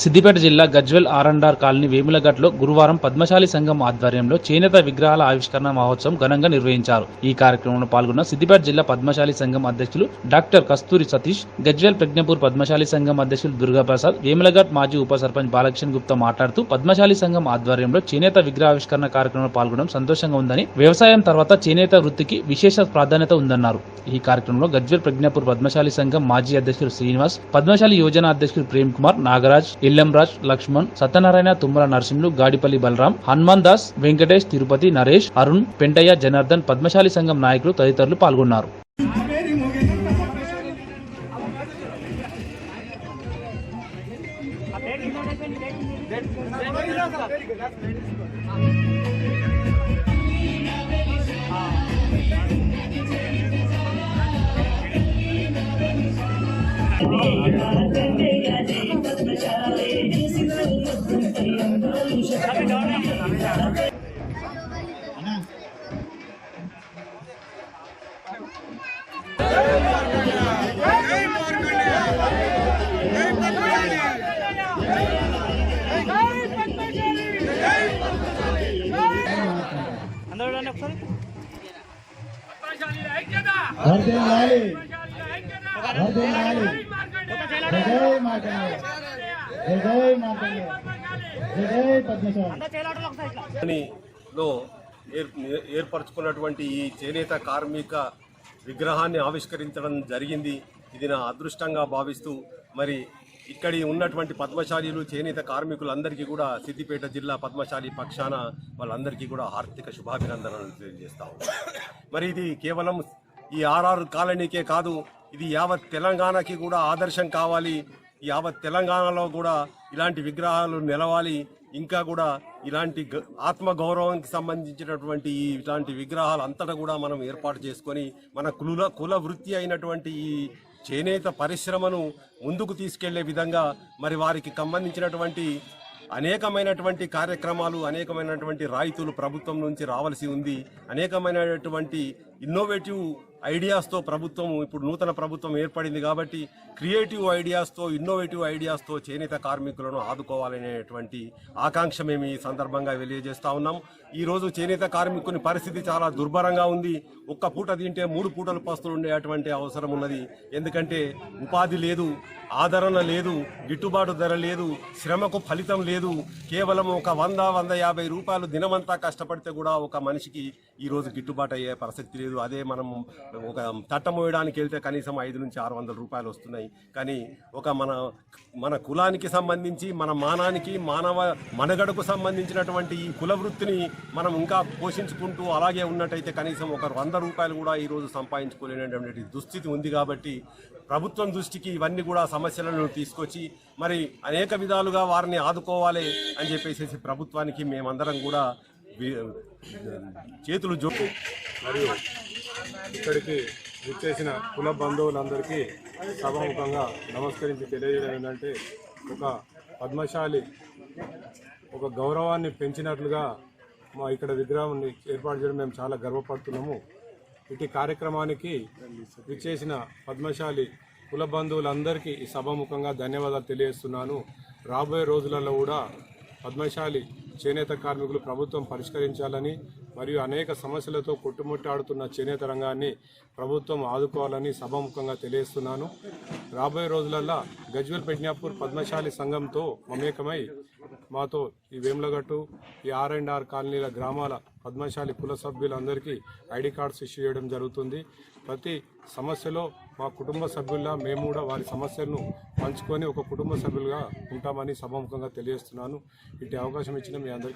సిద్దిపేట జిల్లా Gajwel R and R colony వేములగట్లో గురువారం పద్మశాలి సంఘం ఆధ్వర్యంలో చేనేత విగ్రహాల ఆవిష్కరణ మహోత్సవం ఘనంగా నిర్వహించారు. ఈ కార్యక్రమంలో పాల్గొన్న సిద్దిపేట జిల్లా పద్మశాలి సంఘం అధ్యక్షులు డాక్టర్ కస్తూరి సతీష్ గజ్వెల్ ప్రజ్ఞపూర్ పద్మశాలి సంఘం అధ్యక్షులు దుర్గాప్రసాద్ వేములఘట్ మాజీ ఉప సర్పంచ్ బాలకృష్ణ గుప్తా మాట్లాడుతూ పద్మశాలి సంఘం ఆధ్వర్యంలో చేనేత విగ్రహావిష్కరణ కార్యక్రమంలో పాల్గొనడం సంతోషంగా ఉందని వ్యవసాయం తర్వాత చేనేత వృత్తికి విశేష ప్రాధాన్యత ఉందన్నారు. ఈ కార్యక్రమంలో గజ్వెల్ ప్రజ్ఞాపూర్ పద్మశాలి సంఘం మాజీ అధ్యక్షులు శ్రీనివాస్ పద్మశాలి యోజన అధ్యక్షులు ప్రేమ్ కుమార్ నాగరాజ్ ఇల్లంరాజ్ లక్ష్మణ్ సత్యనారాయణ తుమ్మల నరసింహులు గాడిపల్లి బలరాం హనుమాన్ దాస్ వెంకటేష్ తిరుపతి నరేష్ అరుణ్ పెంటయ్య జనార్దన్ పద్మశాలి సంఘం నాయకులు తదితరులు పాల్గొన్నారు. వర్ధిల్లాలి వర్ధిల్లాలి లో ఏర్ ఏర్పరచుకున్నటువంటి ఈ చేనేత కార్మిక విగ్రహాన్ని ఆవిష్కరించడం జరిగింది ఇది నా అదృష్టంగా భావిస్తూ మరి ఇక్కడి ఉన్నటువంటి పద్మశాలీలు చేనేత కార్మికులందరికీ కూడా సిద్దిపేట జిల్లా పద్మశాలి పక్షాన వాళ్ళందరికీ కూడా ఆర్థిక శుభాభినందనలు తెలియజేస్తాం మరి ఇది కేవలం ఈ ఆర్ఆర్ కాలనీకే కాదు ఇది యావత్ తెలంగాణకి కూడా ఆదర్శం కావాలి యావత్ తెలంగాణలో కూడా ఇలాంటి విగ్రహాలు నిలవాలి ఇంకా కూడా ఇలాంటి గ- ఆత్మ గౌరవానికి సంబంధించినటువంటి ఈ ఇలాంటి విగ్రహాలు అంతటా కూడా మనం ఏర్పాటు చేసుకొని మన కుల కుల వృత్తి అయినటువంటి ఈ చేనేత పరిశ్రమను ముందుకు తీసుకెళ్ళే విధంగా మరి వారికి సంబంధించినటువంటి అనేకమైనటువంటి కార్యక్రమాలు అనేకమైనటువంటి రాయితీలు ప్రభుత్వం నుంచి రావాల్సి ఉంది. అనేకమైనటువంటి ఇన్నోవేటివ్ ఐడియాస్తో ప్రభుత్వం ఇప్పుడు నూతన ప్రభుత్వం ఏర్పడింది కాబట్టి క్రియేటివ్ ఐడియాస్తో ఇన్నోవేటివ్ ఐడియాస్తో చేనేత కార్మికులను ఆదుకోవాలనేటువంటి ఆకాంక్ష మేము ఈ సందర్భంగా తెలియజేస్తా ఉన్నాం. ఈరోజు చేనేత కార్మికుని పరిస్థితి చాలా దుర్భరంగా ఉంది. ఒక్క పూట తింటే మూడు పూటలు పస్తులు ఉండేటువంటి అవసరం ఉన్నది. ఎందుకంటే ఉపాధి లేదు ఆదరణ లేదు గిట్టుబాటు ధర లేదు శ్రమకు ఫలితం లేదు. కేవలం ఒక వంద వంద యాభై రూపాయలు దినమంతా కష్టపడితే కూడా ఒక మనిషికి ఈరోజు గిట్టుబాటు అయ్యే ప్రసక్తి లేదు. అదే మనం ఒక తట్ట మోయడానికి వెళ్తే కనీసం ఐదు నుంచి ఆరు వందల రూపాయలు వస్తున్నాయి. కానీ ఒక మన మన కులానికి సంబంధించి మన మానానికి మానవ మనగడకు సంబంధించినటువంటి ఈ కుల వృత్తిని మనం ఇంకా పోషించుకుంటూ అలాగే ఉన్నట్టయితే కనీసం ఒక వంద రూపాయలు కూడా ఈ రోజు సంపాదించుకోలేనటువంటి దుస్థితి ఉంది కాబట్టి ప్రభుత్వం దృష్టికి ఇవన్నీ కూడా సమస్యలను తీసుకొచ్చి మరి అనేక విధాలుగా వారిని ఆదుకోవాలి అని చెప్పేసి ప్రభుత్వానికి మేమందరం కూడా చేతులు జోకు మరియు ఇక్కడికి విచ్చేసిన కుల బంధువులందరికీ సభాముఖంగా నమస్కరించి తెలియజేయడం ఏంటంటే ఒక పద్మశాలి ఒక గౌరవాన్ని పెంచినట్లుగా మా ఇక్కడ విగ్రహాన్ని ఏర్పాటు చేయడం మేము చాలా గర్వపడుతున్నాము. ఇటు కార్యక్రమానికి విచ్చేసిన పద్మశాలి కుల బంధువులందరికీ ఈ సభాముఖంగా ధన్యవాదాలు తెలియజేస్తున్నాను. రాబోయే రోజులలో కూడా పద్మశాలి చేనేత కార్మికులు ప్రభుత్వం పరిష్కరించాలని మరియు అనేక సమస్యలతో కొట్టుముట్టాడుతున్న చేనేత రంగాన్ని ప్రభుత్వం ఆదుకోవాలని సభాముఖంగా తెలియజేస్తున్నాను. రాబోయే రోజులల్లో గజ్వల్ పెట్నాపూర్ పద్మశాలి సంఘంతో మమేకమై మాతో ఈ వేములగట్టు ఈ ఆర్ అండ్ ఆర్ కాలనీల గ్రామాల పద్మశాలి కుల సభ్యులందరికీ ఐడి కార్డ్స్ ఇష్యూ చేయడం జరుగుతుంది. ప్రతి సమస్యలో మా కుటుంబ సభ్యుల్లా మేము కూడా వారి సమస్యలను పంచుకొని ఒక కుటుంబ సభ్యులుగా ఉంటామని సభాముఖంగా తెలియజేస్తున్నాను. ఇటు అవకాశం ఇచ్చిన మీ అందరికీ